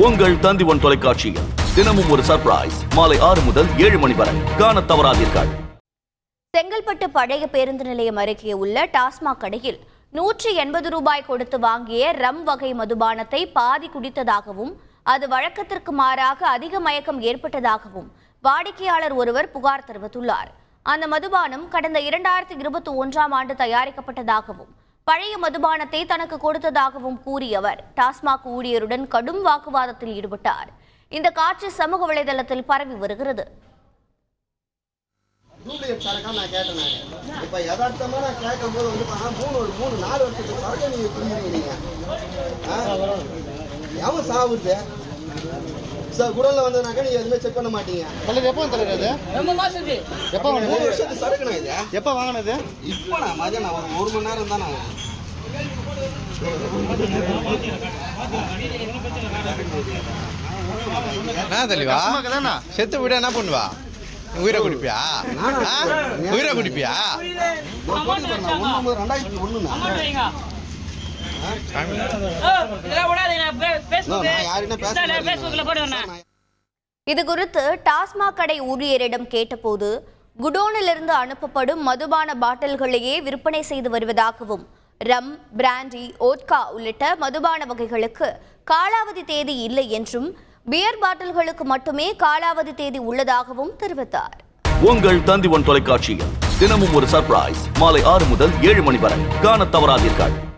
உங்கள் தந்திவன் தொலைக்காட்சியில் தினமும் ஒரு சர்ப்ரைஸ் மாலை ஆறு முதல் ஏழு மணி வரை. காண தவறாதீர்கள். செங்கல்பட்டு பழைய பேருந்து நிலையம் அருகே உள்ள டாஸ்மாக் கடையில் நூற்றி எண்பது ரூபாய் கொடுத்து வாங்கிய ரம் வகை மதுபானத்தை பாதி குடித்ததாகவும் அது வழக்கத்திற்கு மாறாக அதிக மயக்கம் ஏற்பட்டதாகவும் வாடிக்கையாளர் ஒருவர் புகார் தெரிவித்துள்ளார். அந்த மதுபானம் கடந்த இரண்டாயிரத்தி இருபத்தி ஒன்றாம் ஆண்டு தயாரிக்கப்பட்டதாகவும் பழைய மதுபானத்தை தனக்கு கொடுத்ததாகவும் கூறியவர். டாஸ்மாக் ஊழியருடன் கடும் வாக்குவாதத்தில் ஈடுபட்டார். இந்த காட்சி சமூக வலைதளத்தில் பரவி வருகிறது. சாவுது சார் குடல்ல வந்ததுனாக்கா நீங்க எதுவுமே செக் பண்ண மாட்டீங்க. தலைவர் எப்போ தலைவர் அது? ரொம்ப மாசத்து எப்போ மூணு வாங்கினது வருஷத்துக்கு சரக்குண்ணா இது? எப்போ வாங்கினது? இப்போ நான் மதியம் நான் ஒரு ஒரு மணி நேரம் தான் நான் என்ன தெளிவா? செத்து விட என்ன பண்ணுவா? உயிரை குடிப்பியா? உயிரை குடிப்பியா? ரெண்டாயிரத்தி ஒண்ணுண்ணா இது குறித்து டாஸ்மாக் கடை ஊழியரிடம் கேட்டபோது குடோனிலிருந்து அனுப்பப்படும் மதுபான பாட்டில்களையே விற்பனை செய்து வருவதாகவும் ரம் பிராண்டி ஓட்கா உள்ளிட்ட மதுபான வகைகளுக்கு காலாவதி தேதி இல்லை என்றும் பியர் பாட்டில்களுக்கு மட்டுமே காலாவதி தேதி உள்ளதாகவும் தெரிவித்தார். உங்கள் தந்திவன் தொலைக்காட்சியில் தினமும் ஒரு சர்ப்ரைஸ் மாலை ஆறு முதல் ஏழு மணி வரை. காணத் தவறாதீர்கள்.